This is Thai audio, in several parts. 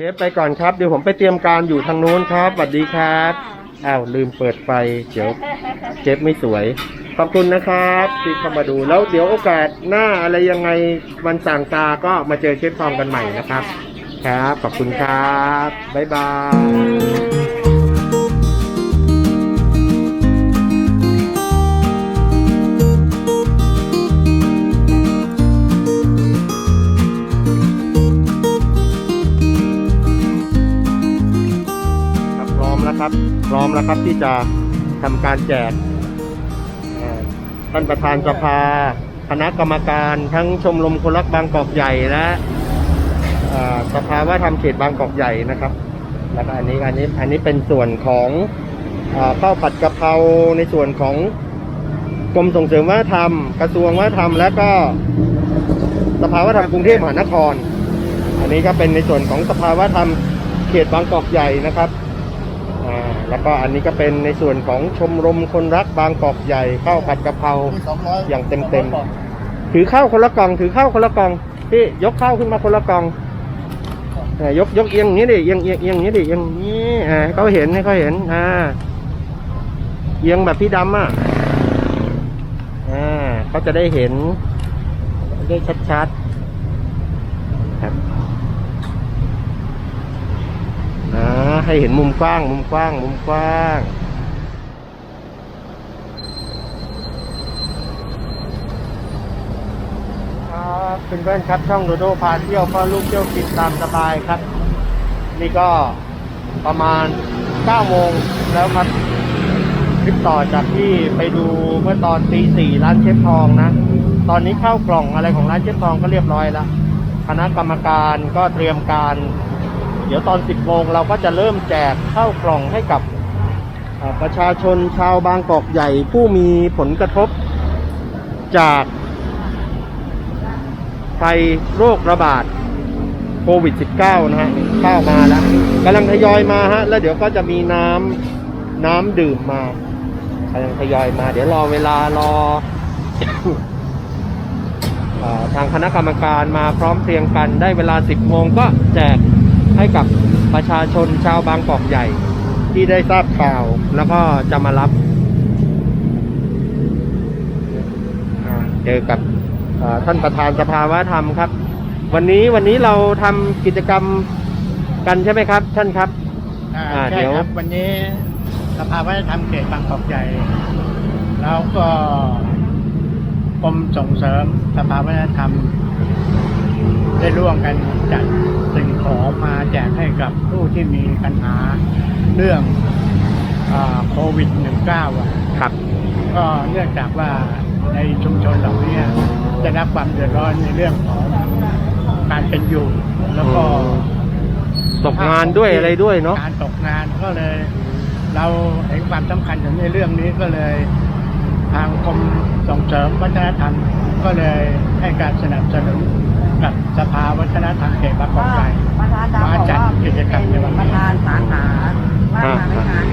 ชฟไปก่อนครับเดี๋ยวผมไปเตรียมการอยู่ทางนู้นครับสวัสดีครับอ้าวลืมเปิดไฟเดี๋ยวเชฟไม่สวย ขอบคุณนะครับที่เข้ามาดูแล้วเดี๋ยวโอกาสหน้าอะไรยังไงวันต่างตาก็มาเจอเชฟทอมกันใหม่นะครับ ครับขอบคุณครับบ๊ายบาย พร้อมแล้วครับที่จะทำการแจกท่านประธานสภาคณะกรรมการทั้งชมรมคนรักบางกอกใหญ่และสภาว่าทำเขตบางกอกใหญ่นะครับ แล้วก็อันนี้อันนี้อันนี้เป็นส่วนของอ่อข้าวผัดกะเพราในส่วนของกรมส่งเสริมวัฒนธรรม กระทรวงวัฒนธรรม และก็สภาวัฒนธรรมกรุงเทพมหานคร อันนี้ก็เป็นในส่วนของสภาวัฒนธรรมเขตบางกอกใหญ่นะครับ แล้วก็อันนี้ก็เป็นในส่วนของชมรมคนรักบางกอกใหญ่ข้าวผัดกะเพราอย่างเต็มๆถือข้าวคนละกล่องถือข้าวคนละกล่องพี่ยกข้าวขึ้นมาคนละกล่องเอ่อยกยกเอียงอย่างนี้ดิเอียงเอียงเอียงอย่างนี้ดิเอียงอย่างนี้อ่าให้เขาเห็นให้เขาเห็นอ่าเอียงแบบพี่ดำอะอ่าเขาจะได้เห็นได้ชัดๆครับ นะ ให้เห็นมุมกว้าง มุมกว้าง มุมกว้าง ครับเพื่อนๆครับช่องโดโดพาเที่ยวพ่อลูกเที่ยวกินตามสบายครับ นี่ก็ประมาณ9โมงแล้วครับคลิปต่อจากที่ไปดูเมื่อตอนตีสี่ร้านเชฟทองนะ ตอนนี้เข้ากล่องอะไรของร้านเชฟทองก็เรียบร้อยแล้ว คณะกรรมการก็เตรียมการ เดี๋ยวตอน 10โมงเราก็จะเริ่มแจกข้าวกล่องให้กับประชาชนชาวบางกอกใหญ่ผู้มีผลกระทบจากภัยโรคระบาดโควิด -19 นะฮะเข้ามาแล้วกำลังทยอยมาฮะ แล้วเดี๋ยวก็จะมีน้ำน้ำดื่มมากำลังทยอยมา เดี๋ยวรอเวลารอเอ่อทางคณะกรรมการมาพร้อมเพรียงกันได้เวลา 10โมงก็แจก ให้กับประชาชนชาวบางกอกใหญ่ ที่ได้ทราบข่าว แล้วก็จะมารับอ่าเจอกับเอ่อท่านประธานสภาวะธรรมครับ วันนี้วันนี้เราทำกิจกรรมกันใช่ไหมครับ ท่านครับอ่าอ่าใช่เดี๋ยวครับวันนี้สภาวัฒนธรรมเขตบางกอกใหญ่ แล้วก็กรมส่งเสริมสภาวัฒนธรรม ได้ร่วมกันจัดสิ่ง ของมาแจกให้กับผู้ที่มีปัญหาเรื่องอาโควิด -19 อะครับ ก็เนื่องจากว่าในชุมชนเหล่านี้ได้รับความเดือดร้อนในเรื่องของการเป็นอยู่ แล้วก็ตกงานด้วยอะไรด้วยเนาะการตกงานก็เลย เราเห็นความสำคัญถึงในเรื่องนี้ก็เลย ทางกรมส่งเสริมวัฒนธรรม ก็เลยให้การสนับสนุนกับสภาวัฒนธรรมเขตบางกอกใหญ่ประธานดาวมาบอกจัดว่ากิจกรรมในวันประนี้ธานสาขาว่ามาไม่ทัน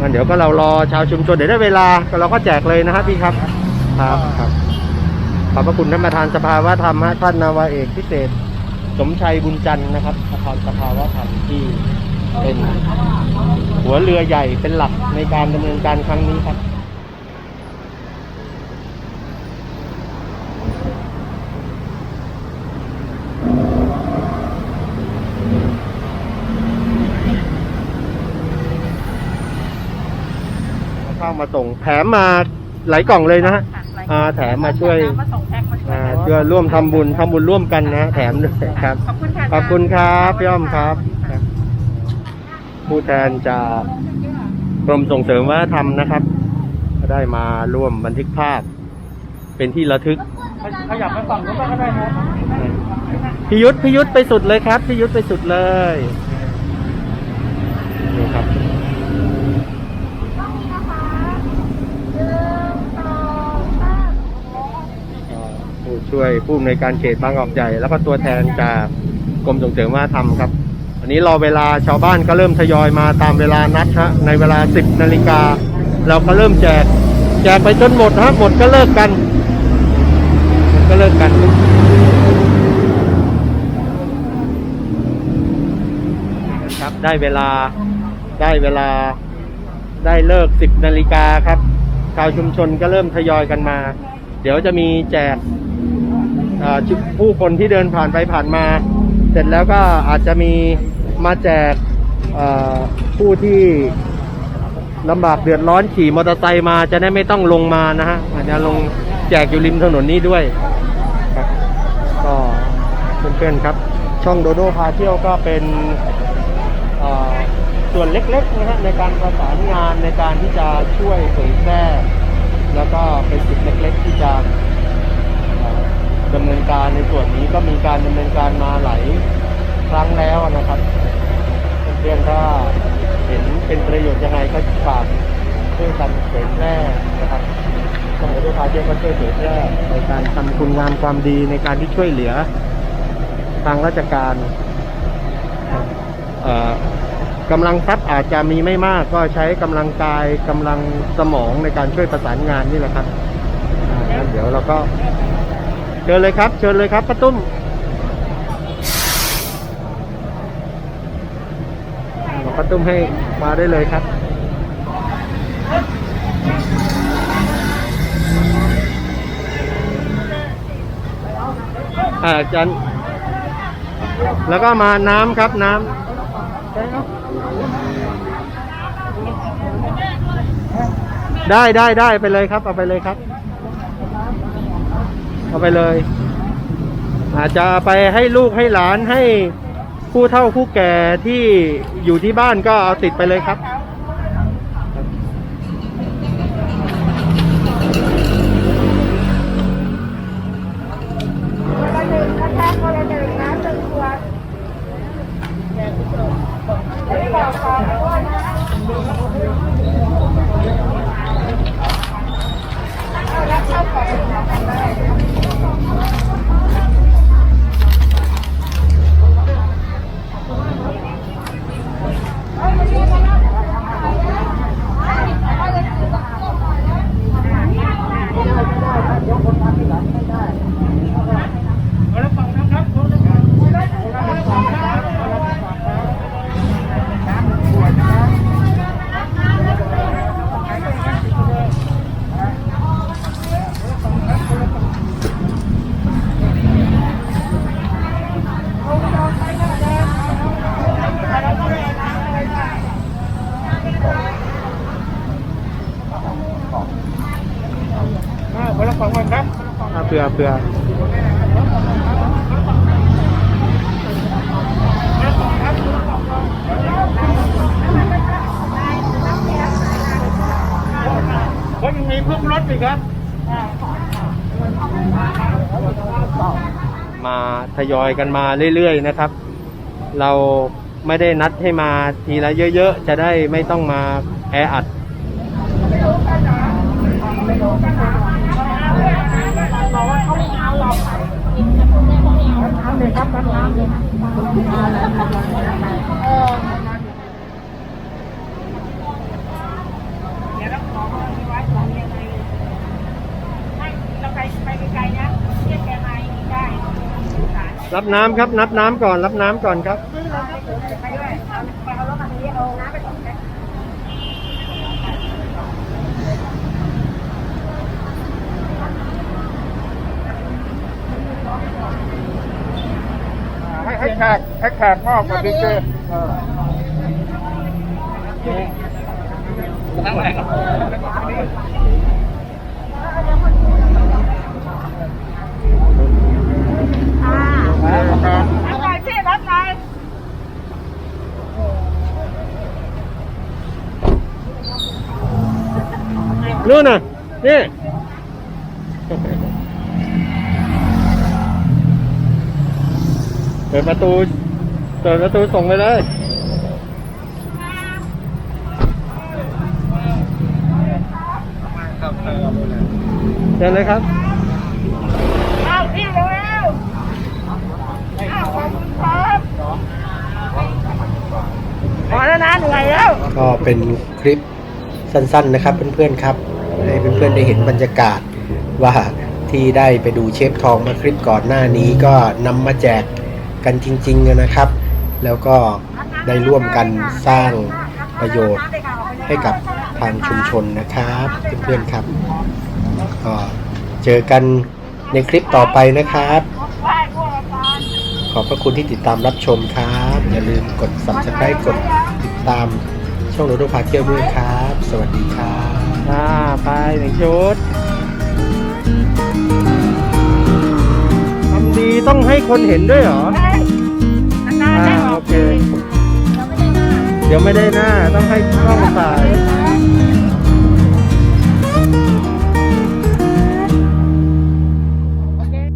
งั้นเดี๋ยวก็เรารอชาวชุมชนเดี๋ยวได้เวลาก็เราก็แจกเลยนะครับพี่ครับ ครับครับขอบพระคุณท่านประธานสภาวะธรรมฮะท่านนาวาเอกพิเศษ สมชัยบุญจันทร์นะครับประธานสภาวะธรรมที่เป็นหัวเรือใหญ่เป็นหลักในการดำเนินการครั้งนี้ครับ เข้ามาส่งแถมมาหลายกล่องเลยนะฮะ อ่าแถมมาช่วย มาส่งแพ็คมาช่วยอ่าเพื่อร่วมทำบุญทำบุญร่วมกันนะแถมด้วยครับ ขอบคุณค่ะขอบคุณครับพี่อ้อมครับ ผู้แทนจากกรมส่งเสริมวัฒนธรรมนะครับ ก็ได้มาร่วมบันทึกภาพ เป็นที่ระทึก ขยับไปฝั่งนู้นก็ได้นะ พิยุทธพิยุทธไปสุดเลยครับพิยุทธไปสุดเลยนี่ครับอ่าผู้ ช่วยผู้อำนวยการเขตบางกอกใหญ่ แล้วก็ตัวแทนจากกรมส่งเสริมวัฒนธรรมครับ อันนี้รอเวลาชาวบ้านก็เริ่มทยอยมาตามเวลานัดฮะในเวลา 10นาฬิกาเราก็เริ่มแจกแจกไปจนหมดฮะหมดก็เลิกกันก็เลิกกันครับได้เวลาได้เวลาได้เลิกสิบนาฬิกาครับชาวชุมชนก็เริ่มทยอยกันมา เดี๋ยวจะมีแจก ผู้คนที่เดินผ่านไปผ่านมา เสร็จแล้วก็อาจจะมีมาแจกผู้ที่ลำบากเดือดร้อนขี่มอเตอร์ไซค์มาจะได้ไม่ต้องลงมานะฮะอาจจะลงแจกอยู่ริมถนนนี้ด้วยครับก็เพื่อนๆครับ ช่องโดโดพาเที่ยวก็เป็นส่วนเล็กๆนะฮะในการประสานงานในการที่จะช่วยเผยแพร่แล้วก็เป็นจุดเล็กๆที่จะำเนินการในส่วนนี้ก็มีการดำเนินการมาหลายครั้งแล้วนะครับเพื่อนๆก็เห็นเป็นประโยชน์ยังไงก็ฝากช่วยกันเผยแพร่นะครับช่องโดโดพาเที่ยวก็ช่วยเผยแพร่ในการทำคุณงามความดีในการที่ช่วยเหลือทางราชการกำลังทรัพย์อาจจะมีไม่มากก็ใช้กำลังกายกำลังสมองในการช่วยประสานงานนี่แหละครับเดี๋ยวเราก็ ชิญเลยครับ เชิญเลยครับป้าตุ้มบอกป้าตุ้มให้มาได้เลยครับอาอาจันแล้วก็มาน้ำครับน้ำได้ได้ได้ไปเลยครับ เอาไปเลยครับ เอาไปเลย อาจจะไปให้ลูกให้หลานให้ผู้เฒ่าผู้แก่ที่อยู่ที่บ้านก็เอาติดไปเลยครับ ผื่อเผื่อก็ยังมีเพิ่มรถอีกครับ มาทยอยกันมาเรื่อยๆนะครับ เราไม่ได้นัดให้มาทีละเยอะๆ จะได้ไม่ต้องมาแออัด เราไปไปไกลๆนะเรียกแกมาได้ รับน้ำครับนับน้ำก่อน รับน้ำก่อนครับไปด้วยเอาไปเอารถมาทีเอาน้ำไปส่งแกให้ให้แขกให้แขกมอบกับบิ๊กเกอร์ทั้งแหล่ง อ่า ค รับหน่อยพี่รับหน่อยนู่นน่ะ นี่ เปิดประตู เปิดประตูส่งไปเลยเชิญเลยครับ เอาพี่เร็วๆอ้าวขอบคุณครับพอแล้วนะเหนื่อยแล้ว ก็ เป็นคลิปสั้นๆนะครับเพื่อนๆครับให้เพื่อนๆได้เห็นบรรยากาศว่าที่ได้ไปดูเชฟทองมาคลิปก่อนหน้านี้ก็นำมาแจกกันจริง ๆนะครับ แล้วก็ได้ร่วมกันสร้างประโยชน์ให้กับทางชุมชนนะครับเพื่อนๆครับก็เจอกันในคลิปต่อไปนะครับ ขอบพระคุณที่ติดตามรับชมครับ อย่าลืมกด subscribe กดติดตาม ช่องโรดพาเที่ยวด้วยครับ สวัสดีครับอ่าไปหนึ่งชุดทำดีต้องให้คนเห็นด้วยเหรอเฮ้ยนานๆได้ออกอ่าโอเคทีเดี๋ยวไม่ได้หน้าต้องให้กล้องถ่ายเออ